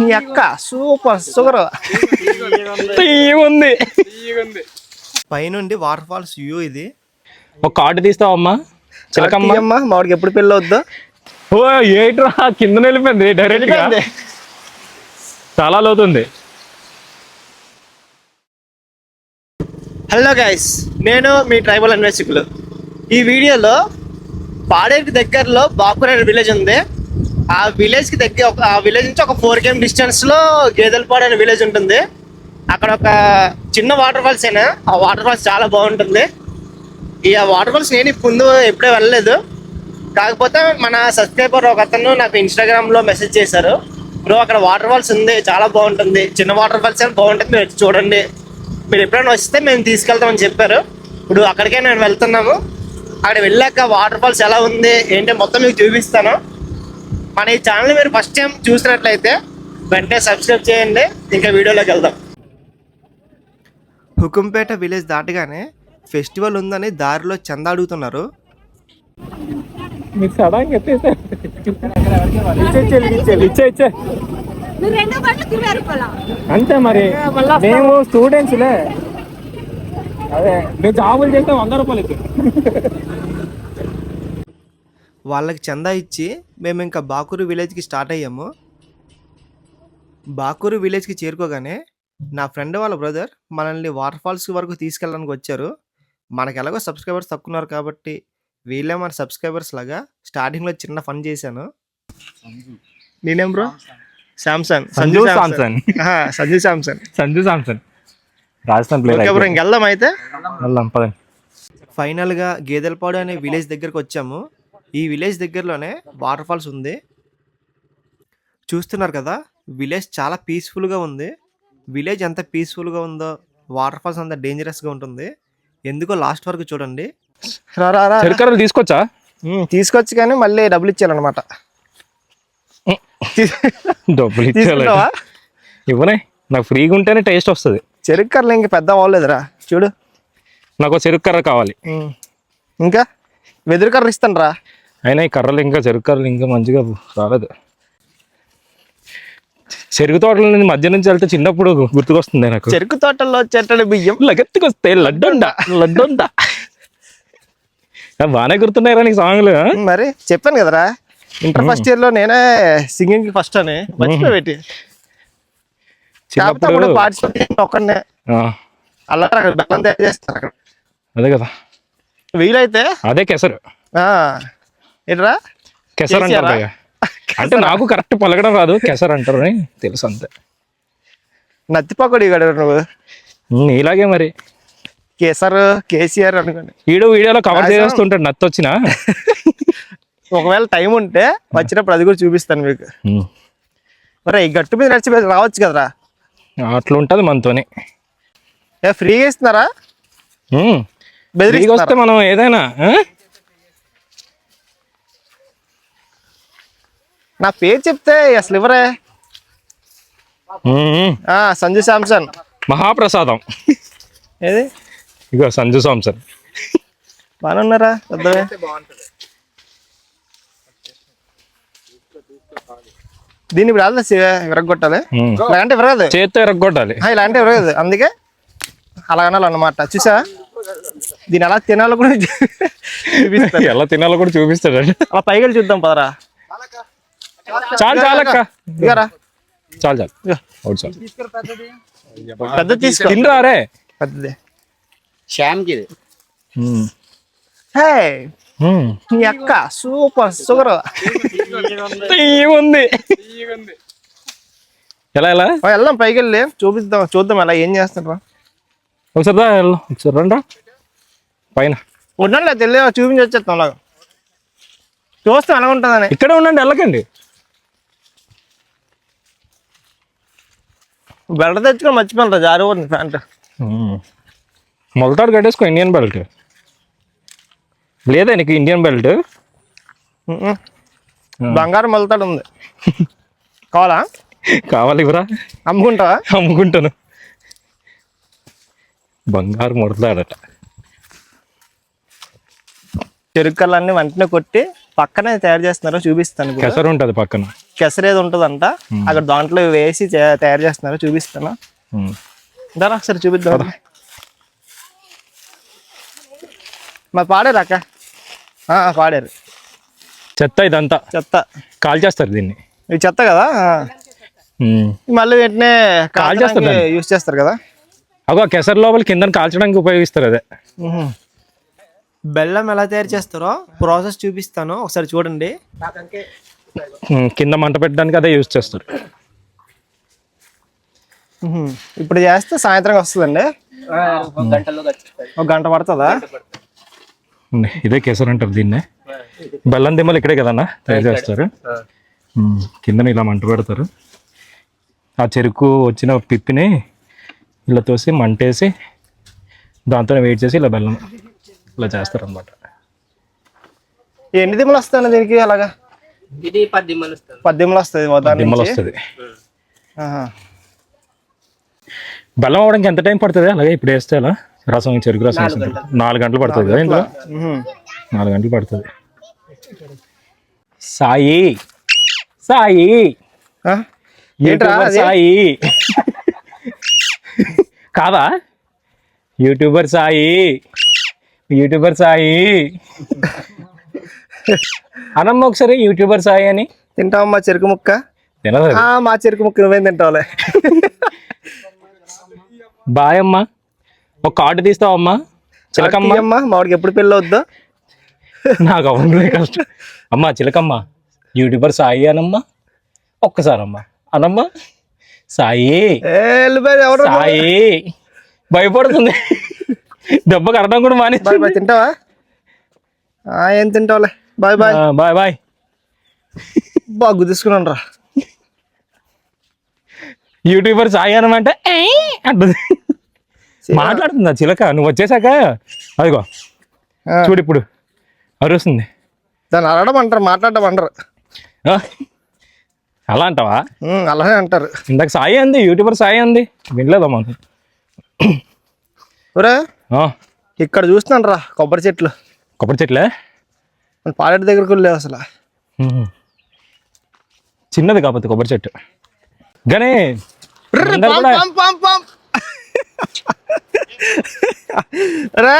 మీ అక్క super sugar ఉంది పైనుండి వాటర్ ఫాల్స్ వ్యూ ఇది. ఒక కార్డు తీస్తావమ్మా? చిలకమ్మ. అమ్మా మామిడికి ఎప్పుడు పెళ్ళి అవుద్దో. ఓ ఏట్రా కింద వెళ్ళిపోయింది డైరెక్ట్గా. చాలా లోతుంది. హలో గైస్ నేను మీ ట్రైబల్ అన్వేషకులు ఈ వీడియోలో పాడేరుకి దగ్గరలో బాపూర్ అనే విలేజ్ ఉంది. ఆ విలేజ్కి దగ్గర ఒక- ఆ విలేజ్ నుంచి ఒక ఫోర్ కేఎం డిస్టెన్స్లో గేదెలపాడు అనే విలేజ్ ఉంటుంది. అక్కడ ఒక చిన్న వాటర్ ఫాల్స్ అయినా ఆ వాటర్ ఫాల్స్ చాలా బాగుంటుంది. ఈ ఆ వాటర్ ఫాల్స్ నేను ముందు ఎప్పుడే వెళ్ళలేదు. కాకపోతే మన సబ్స్క్రైబర్ ఒక అతను నాకు ఇన్స్టాగ్రామ్లో మెసేజ్ చేశారు. బ్రో అక్కడ వాటర్ ఫాల్స్ ఉంది చాలా బాగుంటుంది. చిన్న వాటర్ ఫాల్స్ అయినా బాగుంటుంది మీరు చూడండి. మీరు ఎప్పుడైనా వస్తే మేము తీసుకెళ్తామని చెప్పారు. ఇప్పుడు అక్కడికే నేను వెళ్తున్నాము. అక్కడ వెళ్ళాక వాటర్ ఫాల్స్ ఎలా ఉంది? ఏంటి? మొత్తం మీకు చూపిస్తాను. మన ఈ ఛానల్ మీరు ఫస్ట్ టైం చూసినట్లయితే వెంటనే సబ్స్క్రైబ్ చేయండి. ఇంకా వీడియోలోకి వెళ్దాం. హుకుంపేట విలేజ్ దాటగానే ఫెస్టివల్ ఉందని దారిలో చందా అడుగుతున్నారు. సడన్ మీరు అంతే మరి. మేము స్టూడెంట్స్లే అదే మేము జాబులు చేస్తే వంద రూపాయలు వాళ్ళకి చందా ఇచ్చి మేము ఇంకా బాకూరు విలేజ్కి స్టార్ట్ అయ్యాము. బాకూరు విలేజ్కి చేరుకోగానే నా ఫ్రెండ్ వాళ్ళ బ్రదర్ మనల్ని వాటర్ ఫాల్స్ వరకు తీసుకెళ్ళడానికి వచ్చారు. మనకి ఎలాగో సబ్స్క్రైబర్స్ తక్కువ ఉన్నారు కాబట్టి వీళ్ళే మన సబ్స్క్రైబర్స్ లాగా స్టార్టింగ్లో చిన్న ఫన్ చేశాను. నేనేం బ్రో? శాంసంగ్. సంజు. ఆహా, Sanju Samson Sanju Samson Rajasthan player okay bro ఇంక వెళ్దాం అయితే? వెళ్దాం పదండి. ఫైనల్గా గేదెలపాడు అనే విలేజ్ దగ్గరకు వచ్చాము. ఈ విలేజ్ దగ్గరలోనే వాటర్ ఫాల్స్ ఉంది. చూస్తున్నారు కదా విలేజ్ చాలా పీస్ఫుల్గా ఉంది. విలేజ్ ఎంత పీస్ఫుల్గా ఉందో వాటర్ ఫాల్స్ అంత డేంజరస్గా ఉంటుంది. ఎందుకో లాస్ట్ వరకు చూడండి. తీసుకొచ్చా? తీసుకొచ్చి కానీ మళ్ళీ డబ్బులు ఇచ్చేయాలన్నమాట. డబ్బులు ఇచ్చేయాలి. తీసుకుంటావా? ఇవ్వనే. నాకు ఫ్రీగా ఉంటేనే టేస్ట్ వస్తుంది. చెరుకు కర్రలు ఇంక పెద్ద అవ్వలేదురా. చూడు. నాకు చెరుకు కర్ర కావాలి. ఇంకా? వెదురు కర్ర ఇస్తాను రా అయినా ఈ కర్రలు ఇంకా చెరుకు కర్రలు ఇంకా మంచిగా రాలేదు. చెరుకు తోటల నుంచి మధ్య నుంచి వెళ్తే చిన్నప్పుడు గుర్తుకొస్తుంది నాకు. చెరుకు తోటల్లో చెట్టడి బియ్యం. లగెత్తుకొస్తే లడ్డుండ లడ్డుండ. బాగానే గుర్తున్నాయిరా నీకు సాంగ్లు? మరి చెప్పాను కదరా. ఇంటర్ ఫస్ట్ ఇయర్లో నేనే సింగింగ్ ఫస్ట్ అని. మర్చిపోయి చిన్నప్పుడు పార్టిసిపేట్ అలా అక్కడ బెల్లం తయారు చేస్తారు అదే కదా. వీలైతే అదే కేసరు. ఆ, ఏంట్రా? కేసర్ అంటారు. అంటే నాకు కరెక్ట్ పలకడం రాదు కేసర్ అంటారు అని తెలుసు అంతే. నత్తిపక్కడి గడ నువ్వు? ఉమ్, ఇలాగే మరి. కేసర్ కేసీఆర్ అనుకోండి. వీడియో వీడియోలో కవర్. చేస్తుంటాడు నత్తి వచ్చిన ఒకవేళ టైం ఉంటే వచ్చినప్పుడు అది కూడా చూపిస్తాను మీకు. మరి ఈ గట్టు మీద నడిచి రావచ్చు కదరా? అట్లా ఉంటది మనతోని. ఏ ఫ్రీగా ఇస్తున్నారా? బెదిరిస్తారా వస్తే మనం ఏదైనా నా పేరు చెప్తే అసలు. ఆ, సంజు శాంసన్. మహాప్రసాదం. ఏది? ఇగో సంజు సాంసన్ బాగానే ఉన్నారా? పెద్దవే? దీన్ని ఇప్పుడు ఆల్రెడీ విరగొట్టాలి ఉమ్. ఇలాంటి విరగదు. చేత్తో ఎరగొట్టాలి ఆ, ఇలాంటి విరగదు. అందుకే అలా అనాలన్నమాట. చూసా దీన్ని ఎలా తినాలో కూడా చూపిస్తాను ఎలా తినాలో కూడా చూపిస్తాడు అలా వెళ్ళి చూద్దాం పదరా. చాలు చాలక్క. ఇగరా చాలు చాలు. ఒకటి చాలు. పెద్ద తీసుకో. తినరా రే. పెద్దది. శ్యామ్కి ఇది. హే. మీ అక్క సూపర్ షుగర్ ఉంది ఎలా ఎలా? వెళ్దాం పైకి వెళ్ళి. చూపిద్దాం చూద్దాం ఎలా ఏం చేస్తారా ఒకసారి రా వెళ్దాం ఒకసారి రండి రా. పైన ఉన్నాను తెలియ చూపించి వచ్చేస్తాం అలాగా. చూస్తాం ఎలా ఉంటుందని. ఇక్కడే ఉండండి వెళ్ళకండి. బెల్ట్ తెచ్చుకొని మర్చిపోయిన జారి పోతుంది ప్యాంట్. మొలతాడు కట్టేసుకో ఇండియన్ బెల్ట్. లేదా నీకు ఇండియన్ బెల్ట్? బంగారం మొలతాడు ఉంది. కావాలా? కావాలి ఇవరా అమ్ముకుంటావా? అమ్ముకుంటాను. బంగారు ముడతాడట. చెరుకు కళ్ళన్నీ వెంటనే కొట్టి పక్కనే తయారు చేస్తున్నారో చూపిస్తాను. కెసరు ఉంటుంది పక్కన. కెసరేది ఉంటుందంట అక్కడ దాంట్లో వేసి తయారు చేస్తున్నారు. చూపిస్తాను. దారా ఒకసారి చూపిద్దాం. మరి పాడారు అక్క? ఆ, పాడారు. చెత్త ఇదంతా. చెత్త. కాల్ చేస్తారు దీన్ని. ఇది చెత్త కదా. మళ్ళీ వెంటనే కాల్ చేస్తారు. యూస్ చేస్తారు కదా? అగో కెసర్ లోపల కింద కాల్చడానికి ఉపయోగిస్తారు అదే. బెల్లం ఎలా తయారు చేస్తారో ప్రాసెస్ చూపిస్తాను. ఒకసారి చూడండి. కింద మంట పెట్టడానికి అదే యూజ్ చేస్తారు. ఇప్పుడు చేస్తే సాయంత్రం వస్తుందండి? ఒక గంట పడుతుందా? ఇదే కేసర్ అంటారు దీన్నే. బెల్లం దిమ్మలు ఇక్కడే కదన్నా? తయారు చేస్తారు. కిందన ఇలా మంట పెడతారు. ఆ చెరుకు వచ్చిన పిప్పిని ఇలా తోసి మంటేసి దాంతో వెయిట్ చేసి ఇలా బెల్లం ఇలా చేస్తారు అనమాట ఎన్ని దిమ్మలు వస్తాయి దీనికి అలాగా? ఇది వస్తుంది. వస్తుంది ఓ దాని దిమ్మలు నుంచి. వస్తుంది. ఆహా. బెల్లం అవడానికి ఎంత టైం పడుతుంది? అలాగే ఇప్పుడు వేస్తే అలా రసం చెరుకు రసం నాలుగు గంటలు. పడుతుంది కదా ఇంట్లో. నాలుగు గంటలు పడుతుంది. సాయి. సాయి? సాయి. కాదా? యూట్యూబర్ సాయి. యూట్యూబర్ సాయి. అనమ్మ ఒకసారి యూట్యూబర్ సాయి అని. తింటావమ్మా చెరుకు ముక్క. ఆ, మా చెరుకు ముక్క నువ్వేం తింటావులే. బాయ్ అమ్మా. ఒక కార్డు తీస్తావమ్మా చిలకమ్మ. అమ్మా మామిడికి ఎప్పుడు పెళ్ళి అవుద్దో. నాకు అవన్నీ కష్టం. అమ్మా చిలకమ్మ యూట్యూబర్ సాయి అనమ్మా. ఒక్కసారమ్మా. అనమ్మా. సాయి. ఏ, వెళ్ళిపోయి ఎవరు సాయి. భయపడుతుంది. దెబ్బకి అర్థం కూడా బాయ్ తింటావా? ఆ, ఏం తింటావులే? Bye bye. ఆ, బాయ్ బాయ్. బాగా గుద్దుసుకున్నాను రా. యూట్యూబర్ సాయి అనమంటే. "ఏయ్" అంటుంది. మాట్లాడుతుందా చిలక? నువ్వు వచ్చేసాక? అదిగో. ఆ. చూడు ఇప్పుడు. అరుస్తుంది. దాన్ని అరవడం అంటారు మాట్లాడడం అంటారు. ఆ, అలా అంటావా? అలానే అంటారు. ఇందాక సాయి అంది యూట్యూబర్ సాయి అంది. వినలేదమ్మా ఒరే ఆ, ఇక్కడ చూస్తున్నాను రా కొబ్బరి చెట్లు. కొబ్బరి చెట్లే? మన పాలెట్ దగ్గరకు లేవు అసలు. చిన్నది కాకపోతే కొబ్బరి చెట్టు. కానీ అందరు కూడా పం, పం, పం. రే.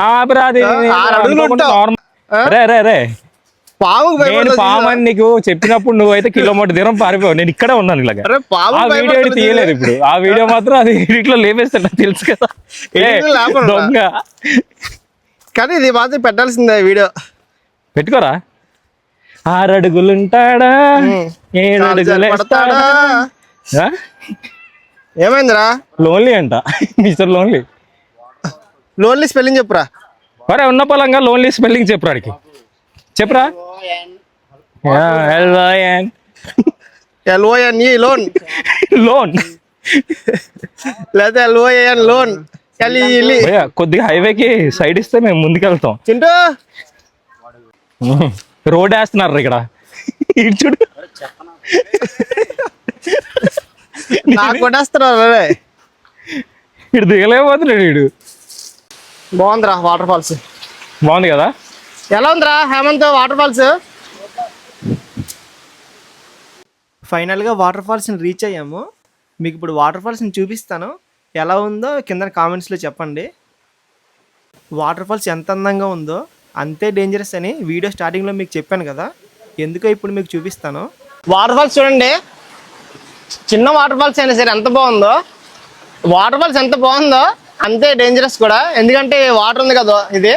ఆ, బ్రా, అది ఆ, ఆరు అడుగులు అనుకోకుండా ఉంటావు. normal. రే రే రే. పాముకు నేను భయపడుతుంది పామని నీకు చెప్పినప్పుడు నువ్వైతే కిలోమీటర్ దూరం పారిపోయావు. నేను ఇక్కడే ఉన్నాను ఇలాగా. ఆ వీడియో తీయలేదు ఇప్పుడు. ఆ వీడియో మాత్రం అది ఎడిట్లో లేపేస్తాడు తెలుసు కదా. దొంగ. కానీ ఇది మాత్రం పెట్టాల్సిందే వీడియో. పెట్టుకోరా. ఆరు అడుగులుంటాడా ఏడు అడుగులు పడతాడా ఏమైందిరా? లోన్లీ అంట. Mister lonely. లోన్లీ స్పెల్లింగ్ చెప్పురా. మరే ఉన్న పలంగా లోన్లీ స్పెల్లింగ్ చెప్పురా ఆడికి. చెప్పురా. ఎల్ఓఎన్. ఎల్ఓఎన్ ఈ లోన్. లోన్. లేదా ఎల్ఓఎన్ లోన్. కొద్దిగా హైవేకి సైడ్ ఇస్తే మేము ముందుకెళ్తాం. చింటూ! రోడ్ వేస్తున్నారు ఇక్కడ. ఇటు చూడు. నాకు కొట్టేస్తున్నారు ఇటు దిగలేకపోతున్నాడు వీడు. బాగుందిరా వాటర్ ఫాల్స్. బాగుంది కదా? ఎలా ఉందిరా హేమంత్ వాటర్ ఫాల్స్? ఫైనల్గా వాటర్ ఫాల్స్ని రీచ్ అయ్యాము. మీకు ఇప్పుడు వాటర్ ఫాల్స్ని చూపిస్తాను. ఎలా ఉందో కింద కామెంట్స్లో చెప్పండి. వాటర్ ఫాల్స్ ఎంత అందంగా ఉందో. అంతే డేంజరస్ అని వీడియో స్టార్టింగ్లో మీకు చెప్పాను కదా. ఎందుకో ఇప్పుడు మీకు చూపిస్తాను. వాటర్ ఫాల్స్ చూడండి. చిన్న వాటర్ ఫాల్స్ అయినా సరే ఎంత బాగుందో. వాటర్ ఫాల్స్ ఎంత బాగుందో అంతే డేంజరస్ కూడా. ఎందుకంటే వాటర్ ఉంది కదా ఇది.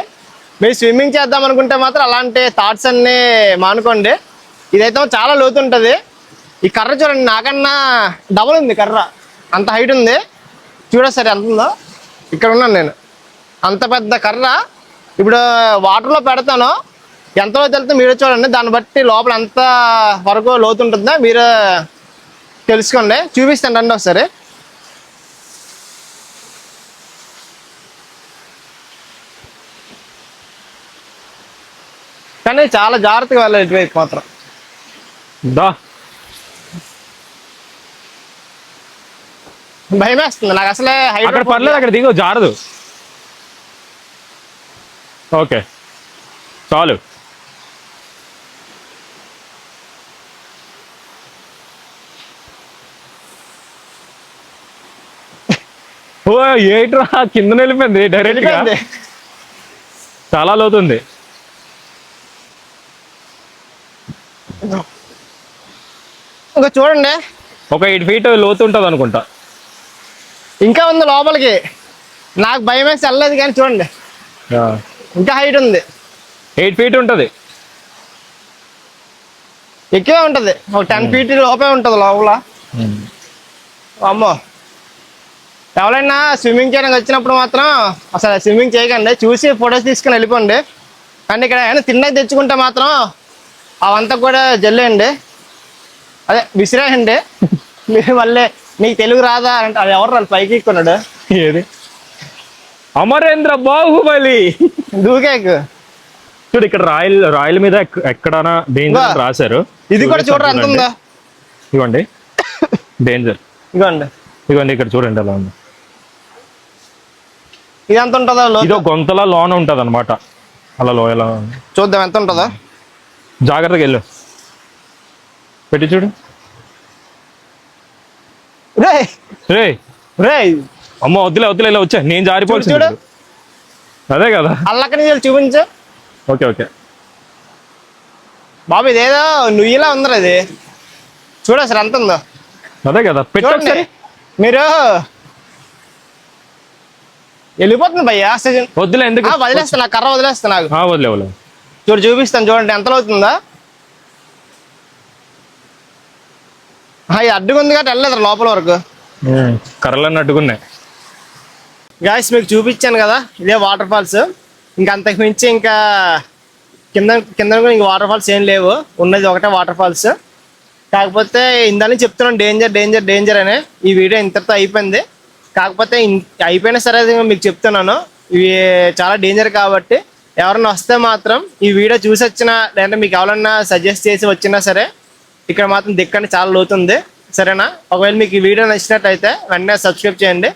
మీరు స్విమ్మింగ్ చేద్దాం అనుకుంటే మాత్రం అలాంటి థాట్స్ అన్నీ మానుకోండి. ఇదైతే చాలా లోతు ఉంటుంది. ఈ కర్ర చూడండి నాకన్నా డబుల్ ఉంది కర్ర. అంత హైట్ ఉంది. చూడొస్తారు ఎంత ఉందో. ఇక్కడ ఉన్నాను నేను. అంత పెద్ద కర్ర. ఇప్పుడు వాటర్లో పెడతాను. ఎంత లోతు వెళ్తే మీరు చూడండి. దాన్ని బట్టి లోపల ఎంత వరకు లోతు ఉంటుందో మీరు తెలుసుకోండి. చూపిస్తాను రండి ఒకసారి. కానీ చాలా జాగ్రత్తగా వెళ్ళాలి ఇటువైపు మాత్రం. దా. భయం వేస్తుంది నాకు అసలే హైట్ పర్లేదు అక్కడ దిగు జారదు. ఓకే. చాలు. ఓ ఏట్రా? కింద నిలిపింది డైరెక్ట్గా? చాలా లోతుంది. ఇంకా చూడండి. ఒక ఎయిట్ ఫీట్ లోతు ఉంటుంది అనుకుంటా. ఇంకా ఉంది లోపలికి. నాకు భయం వేసి వెళ్ళలేదు కానీ చూడండి. ఇంకా హైట్ ఉంది. ఎయిట్ ఫీట్ ఉంటుంది. ఎక్కువే ఉంటది. ఒక టెన్ ఫీట్ లోపే ఉంటది లోపల. అమ్మో. ఎవరైనా స్విమ్మింగ్ చేయడానికి వచ్చినప్పుడు మాత్రం అసలు స్విమ్మింగ్ చేయకండి. చూసి ఫొటోస్ తీసుకుని వెళ్ళిపోండి. కానీ ఇక్కడ ఏమైనా తిన్నది తెచ్చుకుంటే మాత్రం అవంతా కూడా జల్లేయండి అదే విసిరేయండి. మీరు మళ్ళీ నీకు తెలుగు రాదా అంటే అది ఎవరు రాదు పైకి ఎక్కున్నాడు ఏది? అమరేంద్ర బాహుబలి. దూకేకు. చూడు ఇక్కడ రాయల్ రాయల్ మీద ఎక్- ఎక్కడైనా డేంజర్. రాశారు. ఇది కూడా చూడరా ఎంత ఉందో? ఇవ్వండి. డేంజర్ ఇదిగోండి. ఇదిగోండి ఇక్కడ చూడండి ఎలా ఉంది. ఇది ఎంత ఉంటుందో? ఇది గొంతలా లోన ఉంటది అనమాట అలా లోయలా. చూద్దాం ఎంత ఉంటుందో? జాగ్రత్తగా వెళ్ళు. పెట్టి చూడు. రే రే రే అమ్మ వద్దులే వద్దులే ఇలా వచ్చా. నేను జారిపోవచ్చు చూడు, అదే కదా. అల్లక్కడి నుంచి చూపించు. Okay okay. బాబు ఇదేదో నుయ్యిలా ఉందిరా ఇది. చూడు అసలు ఎంత ఉందో. అదే కదా పెట్టు చూడండి. ఒకసారి మీరు వెళ్ళిపోతుంది భయ్యా ఆక్సిజన్. వద్దులే ఎందుకు? ఆ, వదిలేస్తా కర్ర వదిలేస్తా నాకు. ఆ, వదిలే వదిలే. చూడు చూపిస్తాను చూడండి ఎంత అవుతుందా ఇది అడ్డుగా ఉంది కాబట్టి వెళ్ళలేదు లోపల వరకు. కర్రలన్నీ అడ్డుకున్నాయి. గాయస్ మీకు చూపించాను కదా ఇదే వాటర్ ఫాల్స్ ఇంకా అంతకు మించి ఇంకా కింద కింద కూడా ఇంకా వాటర్ ఫాల్స్ ఏం లేవు. ఉన్నది ఒకటే వాటర్ ఫాల్స్ కాకపోతే ఇందని చెప్తున్నాను డేంజర్ డేంజర్ డేంజర్ అనే. ఈ వీడియో ఇంతటితో అయిపోయింది. కాకపోతే అయిపోయినా సరే మీకు చెప్తున్నాను. ఇవి చాలా డేంజర్ కాబట్టి ఎవరన్నా వస్తే మాత్రం ఈ వీడియో చూసి వచ్చినా లేదంటే మీకు ఎవరన్నా సజెస్ట్ చేసి వచ్చినా సరే ఇక్కడ మాత్రం దిక్కండి చాలా లోతుంది. సరేనా? ఒకవేళ మీకు ఈ వీడియో నచ్చినట్టయితే వెంటనే సబ్స్క్రైబ్ చేయండి.